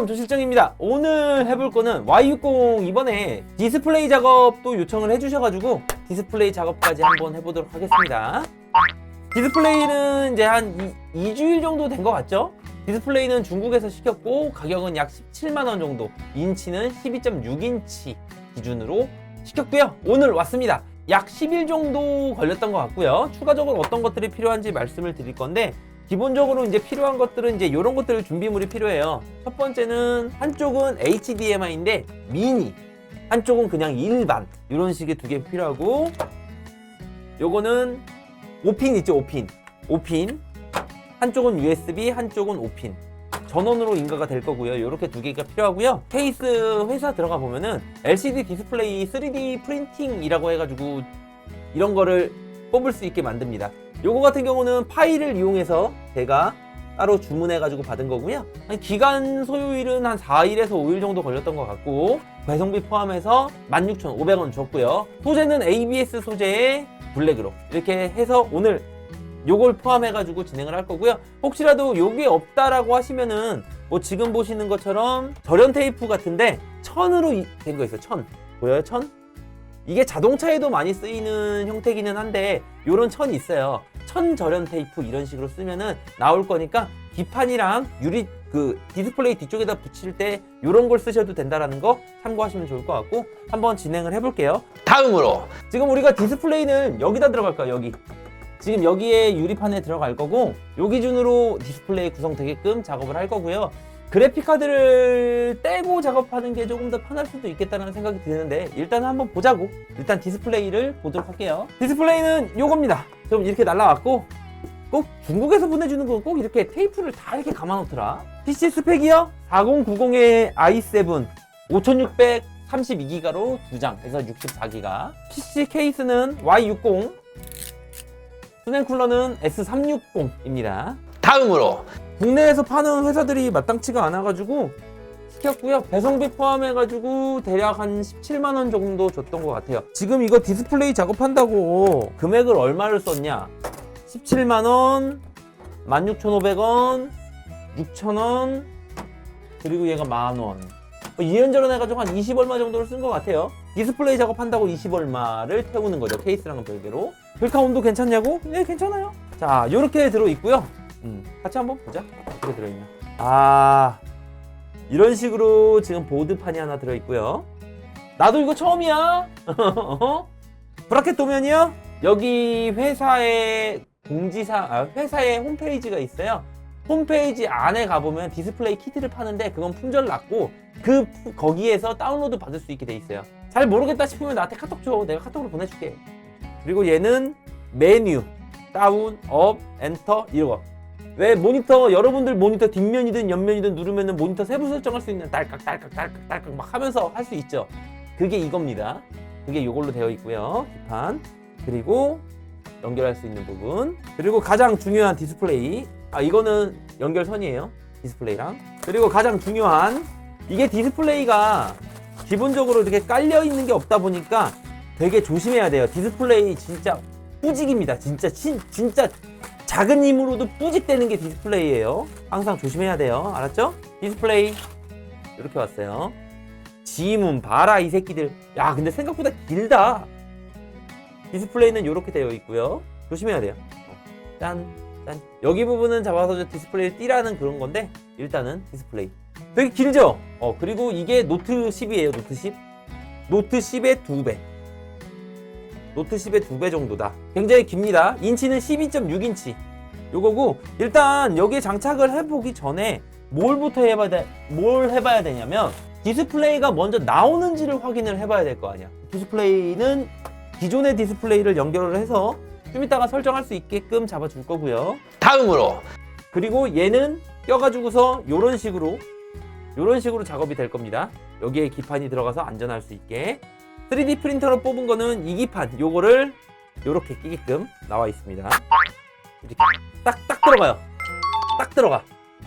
조금컴 조실정입니다. 오늘 해볼 거는 Y60 이번에 디스플레이 작업도 요청을 해주셔가지고 디스플레이 작업까지 한번 해보도록 하겠습니다. 디스플레이는 이제 한 2, 주일 정도 된 것 같죠? 디스플레이는 중국에서 시켰고 가격은 약 17만원 정도 인치는 12.6인치 기준으로 시켰고요. 오늘 왔습니다. 약 10일 정도 걸렸던 것 같고요. 추가적으로 어떤 것들이 필요한지 말씀을 드릴 건데 기본적으로 이제 필요한 것들은 이제 이런 것들 준비물이 필요해요. 첫 번째는 한쪽은 HDMI인데 미니, 한쪽은 그냥 일반 이런 식의 두 개 필요하고 요거는 5핀 있죠 5핀. 5핀. 한쪽은 USB 한쪽은 5핀. 전원으로 인가가 될 거고요. 이렇게 두 개가 필요하고요. 케이스 회사 들어가 보면은 LCD 디스플레이 3D 프린팅이라고 해가지고 이런 거를 뽑을 수 있게 만듭니다. 요거 같은 경우는 파일을 이용해서 제가 따로 주문해가지고 받은 거고요. 한 기간 소요일은 한 4일에서 5일 정도 걸렸던 것 같고 배송비 포함해서 16,500원 줬고요. 소재는 ABS 소재의 블랙으로 이렇게 해서 오늘 요걸 포함해가지고 진행을 할 거고요. 혹시라도 요게 없다라고 하시면은 뭐 지금 보시는 것처럼 절연 테이프 같은데 천으로 된 거 있어요. 천 보여요? 천? 이게 자동차에도 많이 쓰이는 형태기는 한데 요런 천이 있어요. 천 절연 테이프 이런 식으로 쓰면은 나올 거니까 기판이랑 유리 그 디스플레이 뒤쪽에다 붙일 때 요런 걸 쓰셔도 된다라는 거 참고하시면 좋을 것 같고 한번 진행을 해볼게요. 다음으로 지금 우리가 디스플레이는 여기다 들어갈까요? 여기. 지금 여기에 유리판에 들어갈 거고 요 기준으로 디스플레이 구성되게끔 작업을 할 거고요. 그래픽 카드를 떼고 작업하는 게 조금 더 편할 수도 있겠다는 생각이 드는데 일단 한번 보자고. 일단 디스플레이를 보도록 할게요. 디스플레이는 요겁니다. 좀 이렇게 날라왔고 꼭 중국에서 보내주는 건꼭 이렇게 테이프를 다 이렇게 감아놓더라. PC 스펙이요? 4090의 i7 5632기가로 두 장, 그래서 64기가. PC 케이스는 Y60, 수냉 쿨러는 S360입니다. 다음으로 국내에서 파는 회사들이 마땅치가 않아가지고 시켰고요. 배송비 포함해가지고 대략 한 17만 원 정도 줬던 것 같아요. 지금 이거 디스플레이 작업한다고 금액을 얼마를 썼냐? 17만 원, 16,500원, 6,000원, 그리고 얘가 만 원. 뭐 이런저런 해가지고 한 20 얼마 정도를 쓴 것 같아요. 디스플레이 작업한다고 20 얼마를 태우는 거죠. 케이스랑은 별개로. 글카온도 괜찮냐고? 네, 괜찮아요. 자, 요렇게 들어있고요. 음, 같이 한번 보자. 어떻게 들어있나. 아, 이런 식으로 지금 보드판이 하나 들어있고요. 나도 이거 처음이야. 어? 브라켓 도면이요? 여기 회사의 공지사, 아, 회사의 홈페이지가 있어요. 홈페이지 안에 가보면 디스플레이 키트를 파는데 그건 품절 났고 그 푸- 거기에서 다운로드 받을 수 있게 돼 있어요. 잘 모르겠다 싶으면 나한테 카톡 줘. 내가 카톡으로 보내줄게. 그리고 얘는 메뉴 다운, 업, 엔터 이거. 왜 모니터 여러분들 모니터 뒷면이든 옆면이든 누르면은 모니터 세부 설정할 수 있는 딸깍 딸깍 딸깍 딸깍 막 하면서 할 수 있죠. 그게 이겁니다. 그게 이걸로 되어 있고요. 기판. 그리고 연결할 수 있는 부분. 그리고 가장 중요한 디스플레이. 아 이거는 연결선이에요. 디스플레이랑. 그리고 가장 중요한 이게 디스플레이가 기본적으로 이렇게 깔려 있는 게 없다 보니까 되게 조심해야 돼요. 디스플레이 진짜 뿌직입니다. 진짜 진, 진짜 작은 힘으로도 뿌직되는 게 디스플레이예요 항상 조심해야 돼요 알았죠 디스플레이 이렇게 왔어요 지문 봐라 이 새끼들 야 근데 생각보다 길다 디스플레이는 이렇게 되어 있고요. 조심해야 돼요. 어, 짠, 짠. 여기 부분은 잡아서 저 디스플레이를 띠라는 그런 건데 일단은 디스플레이. 되게 길죠? 어 그리고 이게 노트 10이에요. 노트 10. 노트 10의 두 배. 노트 10의 두 배 정도다. 굉장히 깁니다. 인치는 12.6인치. 요거고 일단 여기에 장착을 해보기 전에 뭘부터 해봐야 돼? 뭘 해봐야 되냐면 디스플레이가 먼저 나오는지를 확인을 해봐야 될 거 아니야. 디스플레이는 기존의 디스플레이를 연결을 해서 좀 이따가 설정할 수 있게끔 잡아줄 거고요. 다음으로 그리고 얘는 껴가지고서 이런 식으로 이런 식으로 작업이 될 겁니다. 여기에 기판이 들어가서 안전할 수 있게 3D 프린터로 뽑은 거는 이 기판 요거를 요렇게 끼게끔 나와 있습니다. 이렇게 딱딱 들어가요. 딱 들어가.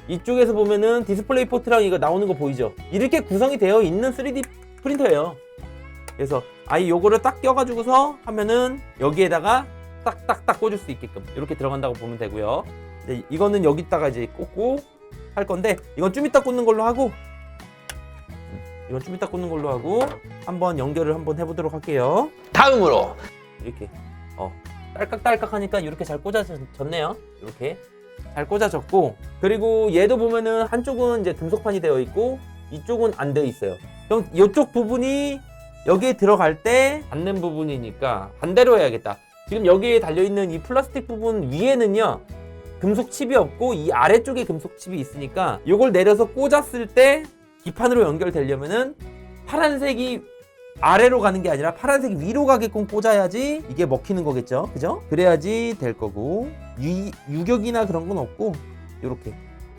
이쪽에서 보면은 디스플레이 포트랑 이거 나오는 거 보이죠? 이렇게 구성이 되어 있는 3D 프린터예요. 그래서 아이 요거를 딱 껴가지고서 하면은 여기에다가 딱딱딱 꽂을 수 있게끔 이렇게 들어간다고 보면 되고요. 이제 이거는 여기다가 이제 꽂고 할 건데 이건 좀 이따 꽂는 걸로 하고 음, 이건 좀 이따 꽂는 걸로 하고 한번 연결을 한번 해보도록 할게요. 다음으로 이렇게 어 딸깍딸깍 하니까 이렇게 잘 꽂아졌네요. 이렇게 잘 꽂아졌고 그리고 얘도 보면은 한쪽은 이제 금속판이 되어 있고 이쪽은 안 되어 있어요. 그럼 이쪽 부분이 여기에 들어갈 때 닿는 부분이니까 반대로 해야겠다. 지금 여기에 달려 있는 이 플라스틱 부분 위에는요 금속 칩이 없고 이 아래쪽에 금속 칩이 있으니까 이걸 내려서 꽂았을 때 기판으로 연결되려면은 파란색이 아래로 가는 게 아니라 파란색이 위로 가게끔 꽂아야지 이게 먹히는 거겠죠? 그죠? 그래야지 될 거고. 유, 유격이나 그런 건 없고 요렇게.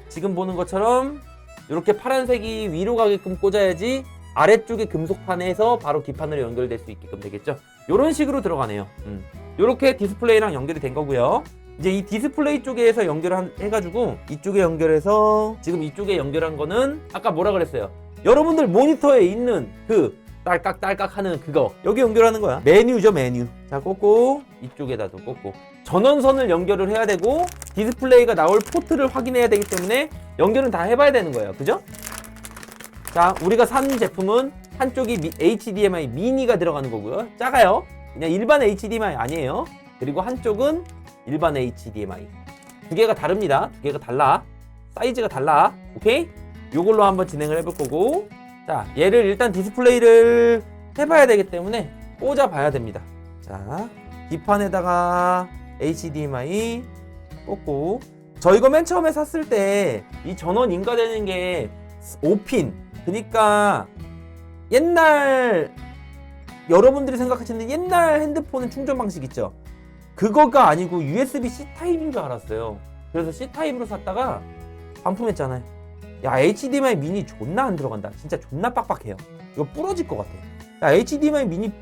지금 보는 것처럼 이렇게 파란색이 위로 가게끔 꽂아야지 아래쪽에 금속판에서 바로 기판으로 연결될 수 있게끔 되겠죠? 이런 식으로 들어가네요. 음. 이렇게 디스플레이랑 연결이 된 거고요 이제 이 디스플레이 쪽에서 연결을 해가지고 이쪽에 연결해서 지금 이쪽에 연결한 거는 아까 뭐라 그랬어요? 여러분들 모니터에 있는 그 딸깍 딸깍 하는 그거. 여기 연결하는 거야. 메뉴죠 메뉴. 자 꽂고 이쪽에다도 꽂고. 전원선을 연결을 해야 되고 디스플레이가 나올 포트를 확인해야 되기 때문에 연결은 다 해봐야 되는 거예요. 그죠? 자 우리가 산 제품은 한쪽이 미- HDMI 미니가 들어가는 거고요. 작아요. 그냥 일반 HDMI 아니에요. 그리고 한쪽은 일반 HDMI 두 개가 다릅니다. 두 개가 달라. 사이즈가 달라. 오케이? 요걸로 한번 진행을 해볼 거고. 자 얘를 일단 디스플레이를 해봐야 되기 때문에 꽂아 봐야 됩니다. 자 기판에다가 HDMI 꽂고. 저 이거 맨 처음에 샀을 때 이 전원 인가되는 게 5핀. 그러니까 옛날 여러분들이 생각하시는 옛날 핸드폰 충전 방식 있죠 그거가 아니고 USB-C 타입인 줄 알았어요 그래서 C 타입으로 샀다가 반품했잖아요 야 HDMI 미니 존나 안 들어간다 진짜 존나 빡빡해요 이거 부러질 것 같아 야 HDMI 미니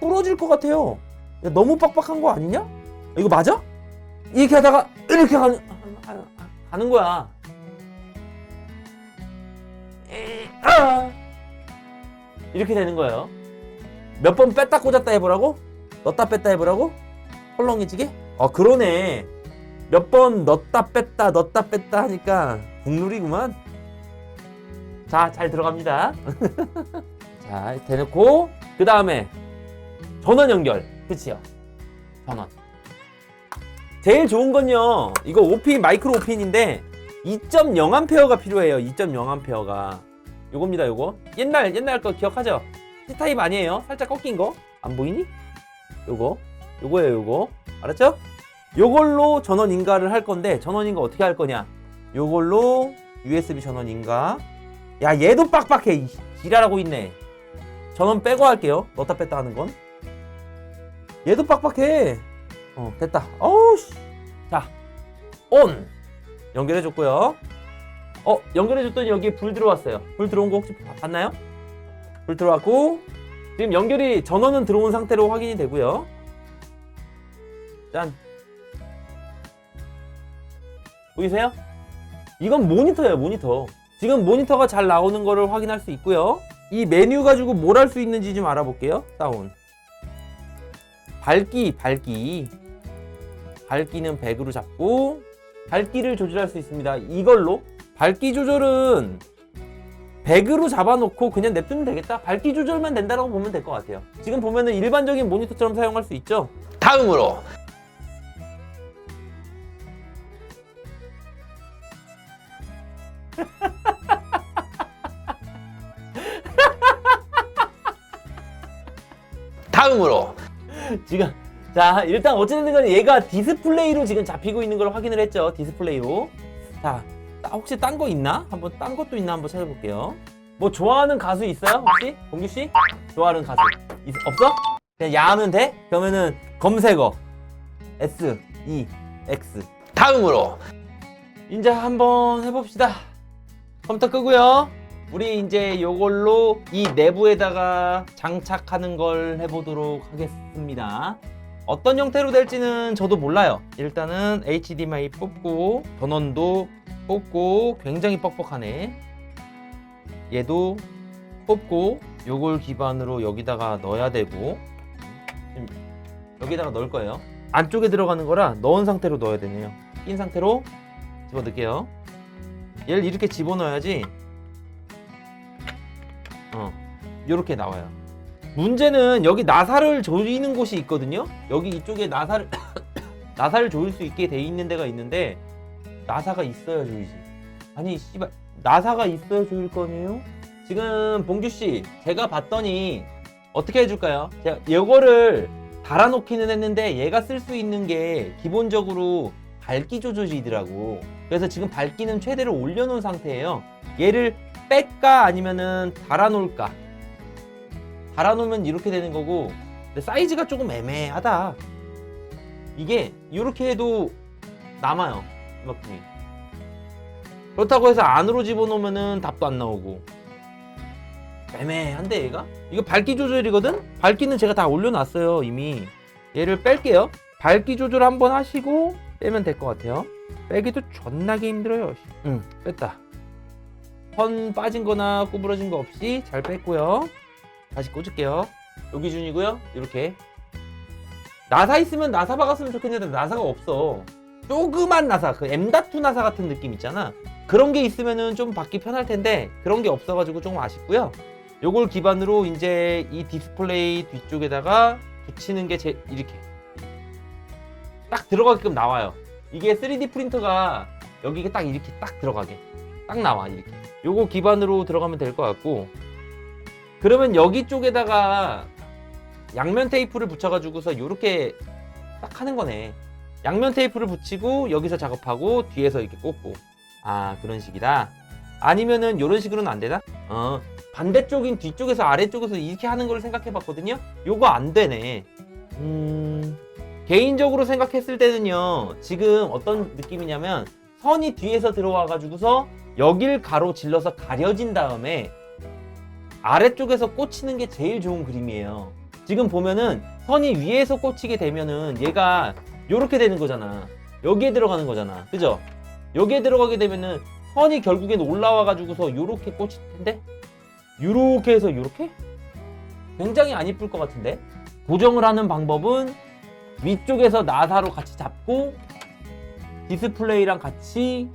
부러질 것 같아요 야, 너무 빡빡한 거 아니냐? 이거 맞아? 이렇게 하다가 이렇게 가는 가는 거야 에, 아. 이렇게 되는 거예요 몇 번 뺐다 꽂았다 해보라고? 넣었다 뺐다 해보라고? 헐렁해지게? 아 그러네. 몇 번 넣었다 뺐다 넣었다 뺐다 하니까 국룰이구만. 자 잘 들어갑니다. 자 대놓고 그 다음에 전원 연결. 그치요. 전원. 제일 좋은 건요 이거 5핀 마이크로 5핀인데 2.0A가 필요해요 2.0A가. 요겁니다 요거. 옛날 옛날 거 기억하죠? C타입 아니에요? 살짝 꺾인 거? 안 보이니? 요거? 요거예요 요거. 알았죠? 요걸로 전원 인가를 할 건데 전원 인가 어떻게 할 거냐? 요걸로 USB 전원 인가. 야 얘도 빡빡해. 이 지랄하고 있네. 전원 빼고 할게요. 넣었다 뺐다 하는 건. 얘도 빡빡해. 어 됐다. 어우 씨 자온 연결해 줬고요. 어 연결해 줬더니 여기 불 들어왔어요. 불 들어온 거 혹시 봐- 봤나요? 불 들어왔고 지금 연결이 전원은 들어온 상태로 확인이 되고요. 짠. 보이세요? 이건 모니터예요 모니터. 지금 모니터가 잘 나오는 거를 확인할 수 있고요. 이 메뉴 가지고 뭘 할 수 있는지 좀 알아볼게요. 다운. 밝기 밝기. 밝기는 100으로 잡고 밝기를 조절할 수 있습니다. 이걸로. 밝기 조절은 100으로 잡아놓고 그냥 냅두면 되겠다? 밝기 조절만 된다고 보면 될 것 같아요. 지금 보면은 일반적인 모니터처럼 사용할 수 있죠? 다음으로. 다음으로. 지금 자 일단 어쨌든 간에 얘가 디스플레이로 지금 잡히고 있는 걸 확인을 했죠 디스플레이로. 자 따- 혹시 딴 거 있나 한번 딴 것도 있나 한번 찾아볼게요 뭐 좋아하는 가수 있어요 혹시 공규 씨 좋아하는 가수 있- 없어 그냥 야 하면 돼 그러면은 검색어 S E X 다음으로 이제 한번 해봅시다. 컴퓨터 끄고요. 우리 이제 요걸로 이 내부에다가 장착하는 걸 해보도록 하겠습니다. 어떤 형태로 될지는 저도 몰라요. 일단은 HDMI 뽑고 전원도 뽑고 굉장히 뻑뻑하네. 얘도 뽑고 요걸 기반으로 여기다가 넣어야 되고 여기다가 넣을 거예요. 안쪽에 들어가는 거라 넣은 상태로 넣어야 되네요. 낀 상태로 집어넣을게요. 얘를 이렇게 집어넣어야지 어 이렇게 나와요 문제는 여기 나사를 조이는 곳이 있거든요 여기 이쪽에 나사를 나사를 조일 수 있게 돼 있는 데가 있는데 나사가 있어야 조이지 아니 씨발 나사가 있어야 조일 거 아니에요? 지금 봉주 씨 제가 봤더니 어떻게 해줄까요? 제가 이거를 달아놓기는 했는데 얘가 쓸 수 있는 게 기본적으로 밝기 조절이더라고. 그래서 지금 밝기는 최대로 올려놓은 상태예요. 얘를 뺄까 아니면은 달아놓을까? 달아놓으면 이렇게 되는 거고, 근데 사이즈가 조금 애매하다. 이게 이렇게 해도 남아요. 이만큼이. 그렇다고 해서 안으로 집어넣으면은 답도 안 나오고. 애매한데 얘가? 이거 밝기 조절이거든? 밝기는 제가 다 올려놨어요 이미. 얘를 뺄게요. 밝기 조절 한번 하시고 빼면 될 것 같아요. 빼기도 존나게 힘들어요 응 뺐다. 선 빠진 거나 구부러진 거 없이 잘 뺐고요. 다시 꽂을게요. 요 기준이고요. 이렇게. 나사 있으면 나사 박았으면 좋겠는데 나사가 없어 조그만 나사 그 M.2 나사 같은 느낌 있잖아 그런 게 있으면은 좀 받기 편할 텐데 그런 게 없어가지고 조금 아쉽고요 요걸 기반으로 이제 이 디스플레이 뒤쪽에다가 붙이는 게 제 이렇게 딱 들어가게끔 나와요. 이게 3D 프린터가 여기가 딱 이렇게 딱 들어가게 딱 나와 이렇게. 요거 기반으로 들어가면 될 것 같고 그러면 여기 쪽에다가 양면 테이프를 붙여가지고서 요렇게 딱 하는 거네. 양면 테이프를 붙이고 여기서 작업하고 뒤에서 이렇게 꽂고 아 그런 식이다. 아니면은 요런 식으로는 안 되나? 어 반대쪽인 뒤쪽에서 아래쪽에서 이렇게 하는 걸 생각해 봤거든요. 요거 안 되네. 음, 개인적으로 생각했을 때는요, 지금 어떤 느낌이냐면, 선이 뒤에서 들어와 가지고서 여길 가로 질러서 가려진 다음에 아래쪽에서 꽂히는 게 제일 좋은 그림이에요. 지금 보면은 선이 위에서 꽂히게 되면은 얘가 요렇게 되는 거잖아. 여기에 들어가는 거잖아. 그죠? 여기에 들어가게 되면은 선이 결국엔 올라와 가지고서 요렇게 꽂힐 텐데 요렇게 해서 요렇게? 굉장히 안 이쁠 것 같은데? 고정을 하는 방법은 위쪽에서 나사로 같이 잡고 디스플레이랑 같이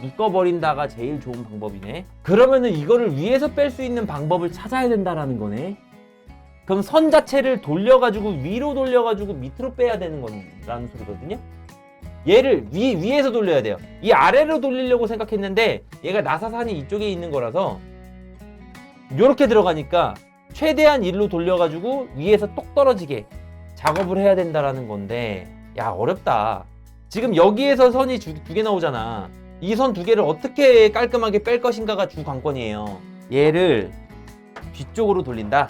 묶어버린다가 제일 좋은 방법이네. 그러면은 이거를 위에서 뺄 수 있는 방법을 찾아야 된다라는 거네. 그럼 선 자체를 돌려가지고 위로 돌려가지고 밑으로 빼야 되는 거라는 소리거든요. 얘를 위, 위에서 돌려야 돼요. 이 아래로 돌리려고 생각했는데 얘가 나사산이 이쪽에 있는 거라서 이렇게 들어가니까 최대한 일로 돌려가지고 위에서 똑 떨어지게 작업을 해야 된다라는 건데 야 어렵다. 지금 여기에서 선이 두 개 나오잖아. 이 선 두 개를 어떻게 깔끔하게 뺄 것인가가 주 관건이에요. 얘를 뒤쪽으로 돌린다.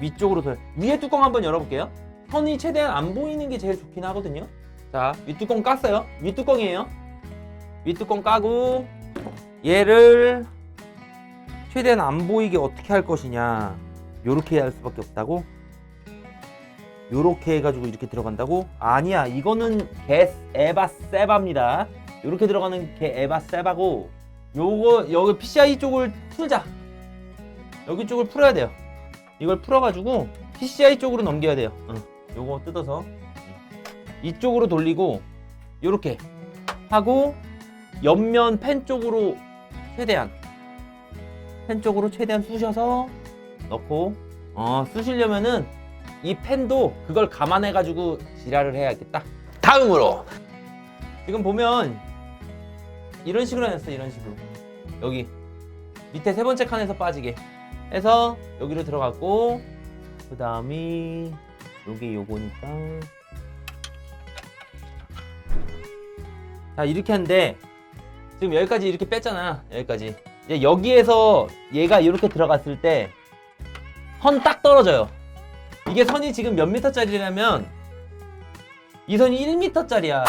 위쪽으로 돌. 위에 뚜껑 한번 열어볼게요. 선이 최대한 안 보이는 게 제일 좋긴 하거든요. 자, 윗뚜껑 깠어요. 윗뚜껑이에요. 윗뚜껑 까고 얘를 최대한 안 보이게 어떻게 할 것이냐 요렇게 할 수밖에 없다고 요렇게 해가지고 이렇게 들어간다고 아니야 이거는 개 에바 세바입니다 요렇게 들어가는 개 에바 세바고 요거 여기 PCI 쪽을 풀자 여기 쪽을 풀어야 돼요 이걸 풀어가지고 PCI 쪽으로 넘겨야 돼요. 응. 요거 뜯어서. 이쪽으로 돌리고 요렇게 하고 옆면 펜 쪽으로 최대한 펜 쪽으로 최대한 쑤셔서 넣고 어 쑤시려면은 이 펜도 그걸 감안해 가지고 지랄을 해야겠다. 다음으로. 지금 보면 이런 식으로 해놨어 이런 식으로. 여기 밑에 세 번째 칸에서 빠지게 해서 여기로 들어갔고 그 다음이 요게 요거니까. 자 이렇게 하는데 지금 여기까지 이렇게 뺐잖아 여기까지. 이제 여기에서 얘가 이렇게 들어갔을 때 선 딱 떨어져요. 이게 선이 지금 몇 미터짜리냐면 이 선이 1미터짜리야.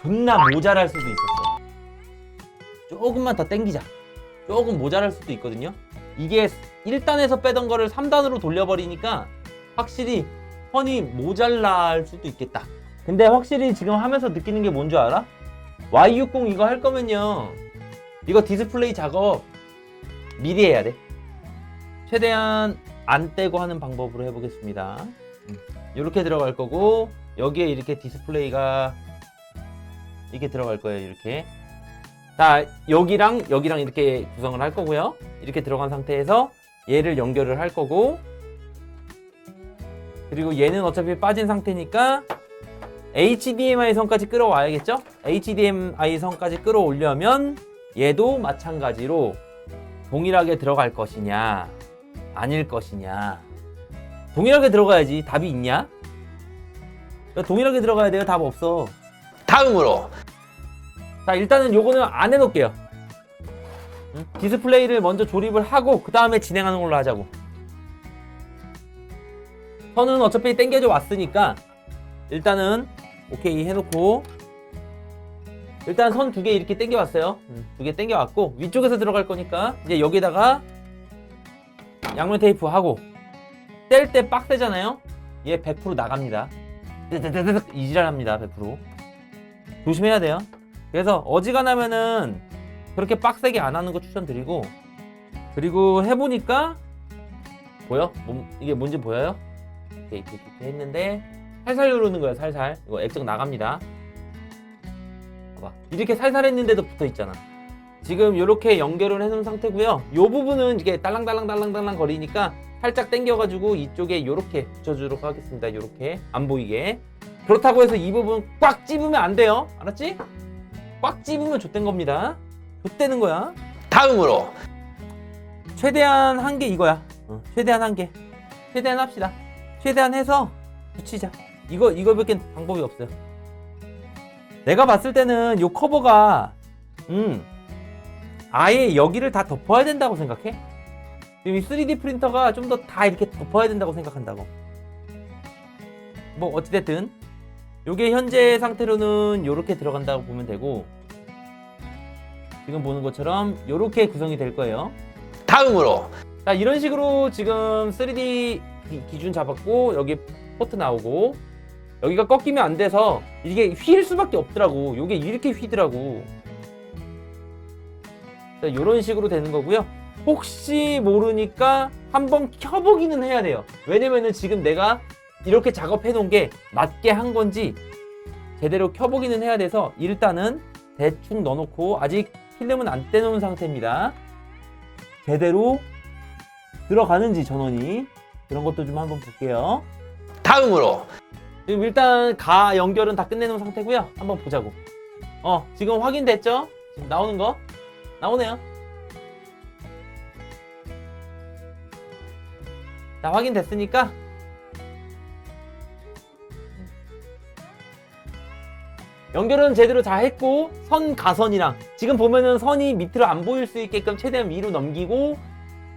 존나 모자랄 수도 있었어. 조금만 더 땡기자. 조금 모자랄 수도 있거든요 이게 1단에서 빼던 거를 3단으로 돌려버리니까 확실히 선이 모자랄 수도 있겠다. 근데 확실히 지금 하면서 느끼는 게 뭔 줄 알아? Y60 이거 할 거면요. 이거 디스플레이 작업 미리 해야 돼. 최대한 안 떼고 하는 방법으로 해보겠습니다. 이렇게 들어갈 거고 여기에 이렇게 디스플레이가 이렇게 들어갈 거예요 이렇게 자, 여기랑 여기랑 이렇게 구성을 할 거고요. 이렇게 들어간 상태에서 얘를 연결을 할 거고 그리고 얘는 어차피 빠진 상태니까 HDMI 선까지 끌어와야겠죠? HDMI 선까지 끌어올려면 얘도 마찬가지로 동일하게 들어갈 것이냐 아닐 것이냐 동일하게 들어가야지 답이 있냐? 야, 동일하게 들어가야 돼요 답 없어 다음으로 자 일단은 요거는 안 해놓을게요 응? 디스플레이를 먼저 조립을 하고 그 다음에 진행하는 걸로 하자고 선은 어차피 땡겨져 왔으니까 일단은 오케이 해놓고 일단 선 두 개 이렇게 땡겨 왔어요 두개 땡겨 왔고 위쪽에서 들어갈 거니까 이제 여기다가 양면 테이프 하고 뗄 때 빡세잖아요 얘 100% 나갑니다 뜨뜨뜨뜨 이지랄합니다 100% 조심해야 돼요 그래서 어지간하면은 그렇게 빡세게 안 하는 거 추천드리고 그리고 해보니까 보여? 몸- 이게 뭔지 보여요? 이렇게, 이렇게, 이렇게 했는데 살살 누르는 거예요 살살. 이거 액정 나갑니다. 봐봐. 이렇게 살살 했는데도 붙어 있잖아. 지금 이렇게 연결을 해놓은 상태고요. 이 부분은 이게 딸랑딸랑딸랑딸랑 거리니까 살짝 당겨가지고 이쪽에 이렇게 붙여주도록 하겠습니다 이렇게. 안 보이게. 그렇다고 해서 이 부분 꽉 찝으면 안 돼요. 알았지? 꽉 찝으면 좆된 겁니다. 좆되는 거야. 다음으로. 최대한 한 개 이거야. 어, 최대한 한 개 최대한 합시다. 최대한 해서 붙이자. 이거 이거밖에 방법이 없어요. 내가 봤을 때는 요 커버가 음 아예 여기를 다 덮어야 된다고 생각해? 지금 이 3D 프린터가 좀 더 다 이렇게 덮어야 된다고 생각한다고. 뭐 어찌됐든 요게 현재 상태로는 요렇게 들어간다고 보면 되고 지금 보는 것처럼 요렇게 구성이 될 거예요. 다음으로. 자 이런 식으로 지금 3D 기- 기준 잡았고 여기 포트 나오고 여기가 꺾이면 안 돼서 이게 휠 수밖에 없더라고. 요게 이렇게 휘더라고. 자 이런 식으로 되는 거고요. 혹시 모르니까 한번 켜보기는 해야 돼요. 왜냐면은 지금 내가 이렇게 작업해 놓은 게 맞게 한 건지 제대로 켜보기는 해야 돼서 일단은 대충 넣어놓고 아직 필름은 안 떼놓은 상태입니다 제대로 들어가는지 전원이 그런 것도 좀 한번 볼게요. 다음으로 지금 일단 가 연결은 다 끝내놓은 상태고요. 한번 보자고. 어 지금 확인됐죠? 지금 나오는 거 나오네요. 자 확인됐으니까 연결은 제대로 다 했고 선 가선이랑 지금 보면은 선이 밑으로 안 보일 수 있게끔 최대한 위로 넘기고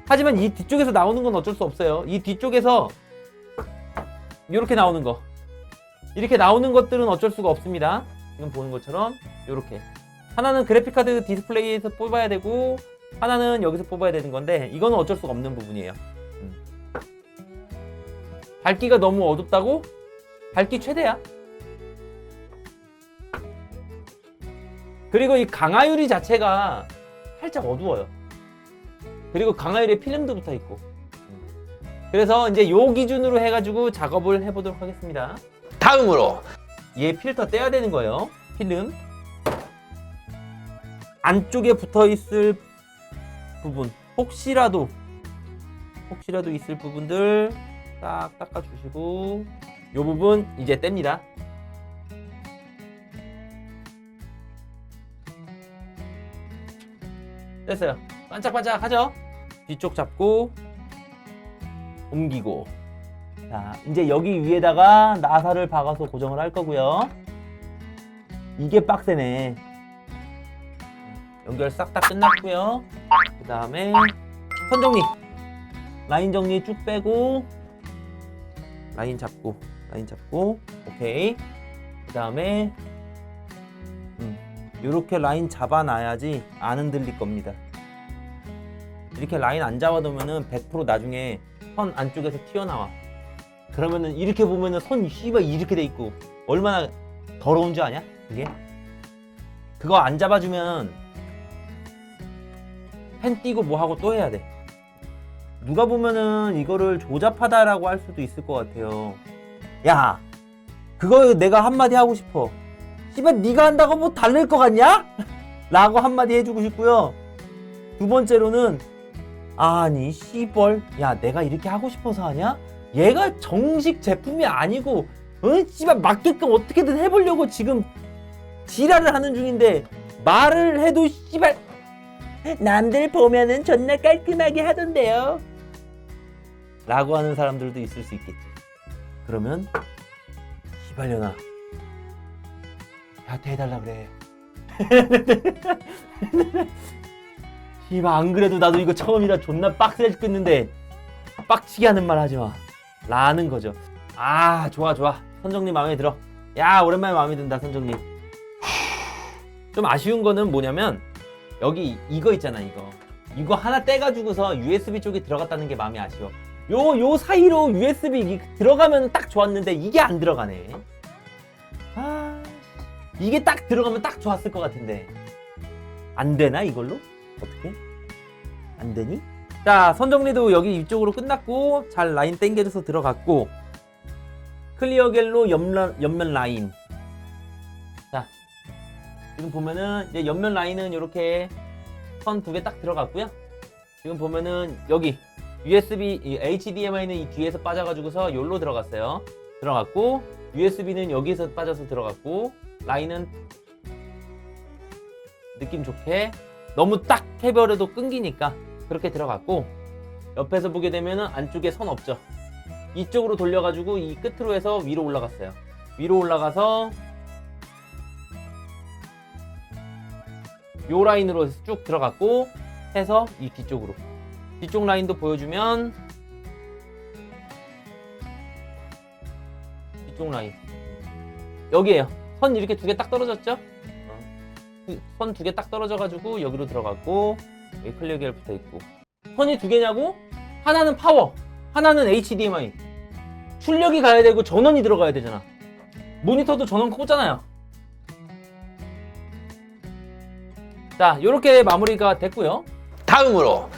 하지만 이 뒤쪽에서 나오는 건 어쩔 수 없어요. 이 뒤쪽에서 이렇게 나오는 거 이렇게 나오는 것들은 어쩔 수가 없습니다. 지금 보는 것처럼 이렇게 하나는 그래픽카드 디스플레이에서 뽑아야 되고 하나는 여기서 뽑아야 되는 건데 이거는 어쩔 수가 없는 부분이에요. 음. 밝기가 너무 어둡다고? 밝기 최대야. 그리고 이 강화유리 자체가 살짝 어두워요. 그리고 강화유리에 필름도 붙어 있고. 그래서 이제 요 기준으로 해가지고 작업을 해보도록 하겠습니다. 다음으로 얘 필터 떼야 되는 거예요. 필름. 안쪽에 붙어 있을 부분. 혹시라도, 혹시라도 있을 부분들 딱 닦아주시고, 요 부분 이제 뗍니다. 됐어요. 반짝반짝 하죠? 뒤쪽 잡고, 옮기고. 자, 이제 여기 위에다가 나사를 박아서 고정을 할 거고요. 이게 빡세네. 연결 싹 다 끝났고요. 그 다음에 선 정리. 라인 정리 쭉 빼고 라인 잡고 라인 잡고 오케이. 그 다음에 음, 이렇게 라인 잡아놔야지 안 흔들릴 겁니다. 이렇게 라인 안 잡아두면은 100% 나중에 선 안쪽에서 튀어나와. 그러면은 이렇게 보면은 선 씨발 이렇게 돼 있고 얼마나 더러운 줄 아냐? 그게? 그거 안 잡아주면 펜 띄고 뭐 하고 또 해야 돼. 누가 보면은 이거를 조잡하다라고 할 수도 있을 것 같아요. 야, 그거 내가 한마디 하고 싶어. 씨발 네가 한다고 뭐 달릴 것 같냐? 라고 한마디 해주고 싶고요. 두 번째로는 아니 씨벌 야 내가 이렇게 하고 싶어서 하냐? 얘가 정식 제품이 아니고 어 씨발 맞게끔 어떻게든 해보려고 지금 지랄을 하는 중인데 말을 해도 씨발 남들 보면은 존나 깔끔하게 하던데요. 라고 하는 사람들도 있을 수 있겠지. 그러면 씨발려나 야한테 해달라 그래. 씨발 안 그래도 나도 이거 처음이라 존나 빡세겠는데 빡치게 하는 말 하지 마. 라는 거죠. 아 좋아 좋아 선정님 마음에 들어. 야 오랜만에 마음에 든다 선정님. 좀 아쉬운 거는 뭐냐면 여기 이거 있잖아 이거 이거 하나 떼가지고서 USB 쪽에 들어갔다는 게 마음이 아쉬워 요 요 사이로 USB 이- 들어가면 딱 좋았는데 이게 안 들어가네 아 이게 딱 들어가면 딱 좋았을 것 같은데. 안 되나 이걸로? 어떻게? 안 되니? 자 선정리도 여기 이쪽으로 끝났고 잘 라인 땡겨줘서 들어갔고 클리어 겔로 옆면, 옆면 라인. 자 지금 보면은 이제 옆면 라인은 이렇게 선 두 개 딱 들어갔고요. 지금 보면은 여기 USB, 이 HDMI는 이 뒤에서 빠져가지고서 여기로 들어갔어요. 들어갔고 USB는 여기서 빠져서 들어갔고 라인은 느낌 좋게 너무 딱 해버려도 끊기니까 그렇게 들어갔고 옆에서 보게 되면은 안쪽에 선 없죠. 이쪽으로 돌려가지고 이 끝으로 해서 위로 올라갔어요. 위로 올라가서 요 라인으로 쭉 들어갔고 해서 이 뒤쪽으로 뒤쪽 라인도 보여주면 뒤쪽 라인 여기에요 선 이렇게 두 개 딱 떨어졌죠? 선 두 개 딱 떨어져 가지고 여기로 들어갔고 여기 클리어 계열 붙어 있고. 선이 두 개냐고? 하나는 파워 하나는 HDMI 출력이 가야 되고 전원이 들어가야 되잖아. 모니터도 전원 꽂잖아요. 자, 이렇게 마무리가 됐고요. 다음으로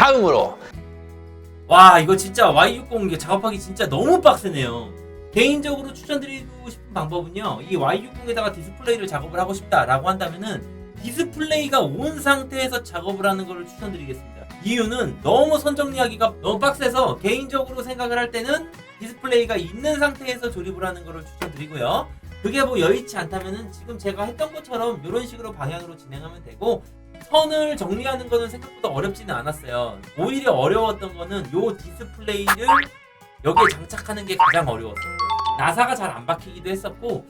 다음으로 와, 이거 진짜 Y60 이게 작업하기 진짜 너무 빡세네요. 개인적으로 추천드리고 싶은 방법은요. 이 Y60에다가 디스플레이를 작업을 하고 싶다라고 한다면은 디스플레이가 온 상태에서 작업을 하는 것을 추천드리겠습니다. 이유는 너무 선정리하기가 너무 빡세서 개인적으로 생각을 할 때는 디스플레이가 있는 상태에서 조립을 하는 것을 추천드리고요. 그게 뭐 여의치 않다면은 지금 제가 했던 것처럼 이런 식으로 방향으로 진행하면 되고 선을 정리하는 거는 생각보다 어렵지는 않았어요. 오히려 어려웠던 거는 요 디스플레이를 여기에 장착하는 게 가장 어려웠어요. 나사가 잘 안 박히기도 했었고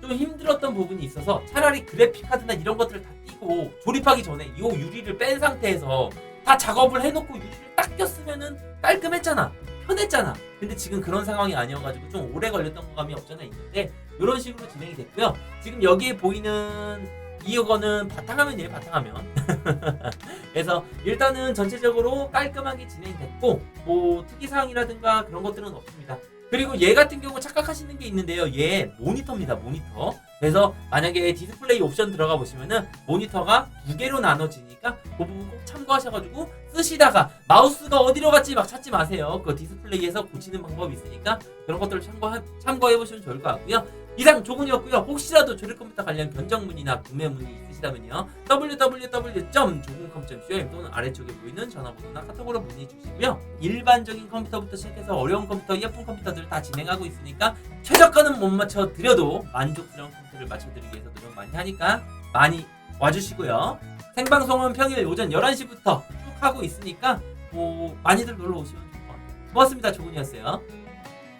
좀 힘들었던 부분이 있어서 차라리 그래픽 카드나 이런 것들을 다 띄고 조립하기 전에 요 유리를 뺀 상태에서 다 작업을 해놓고 유리를 딱 꼈으면은 깔끔했잖아. 편했잖아. 근데 지금 그런 상황이 아니어가지고 좀 오래 걸렸던 감이 없잖아 있는데 이런 식으로 진행이 됐고요. 지금 여기에 보이는 이거는 바탕화면이에요, 바탕화면. 그래서 일단은 전체적으로 깔끔하게 진행됐고 뭐 특이사항이라든가 그런 것들은 없습니다. 그리고 얘 같은 경우 착각하시는 게 있는데요. 얘 모니터입니다, 모니터. 그래서 만약에 디스플레이 옵션 들어가 보시면은 모니터가 두 개로 나눠지니까 그 부분 꼭 참고하셔가지고 쓰시다가 마우스가 어디로 갔지 막 찾지 마세요. 그 디스플레이에서 고치는 방법이 있으니까 그런 것들을 참고 참고해 보시면 좋을 것 같고요. 이상 조근이었고요. 혹시라도 조립 컴퓨터 관련 변정 문의나 구매 문의 있으시다면요. www.조근컴.com 또는 아래쪽에 보이는 전화번호나 카톡으로 문의 주시고요. 일반적인 컴퓨터부터 시작해서 어려운 컴퓨터, 예쁜 컴퓨터들 다 진행하고 있으니까 최저가는 못 맞춰 드려도 만족스러운 컴퓨터를 맞춰 드리기 위해서 노력 많이 하니까 많이 와주시고요. 생방송은 평일 오전 11시부터 쭉 하고 있으니까 뭐 많이들 놀러 오시면 좋을 것 같아요. 고맙습니다. 조군이었어요.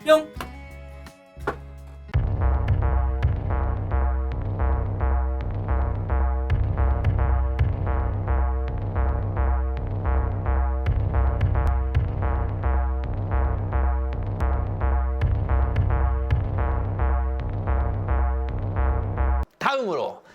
뿅.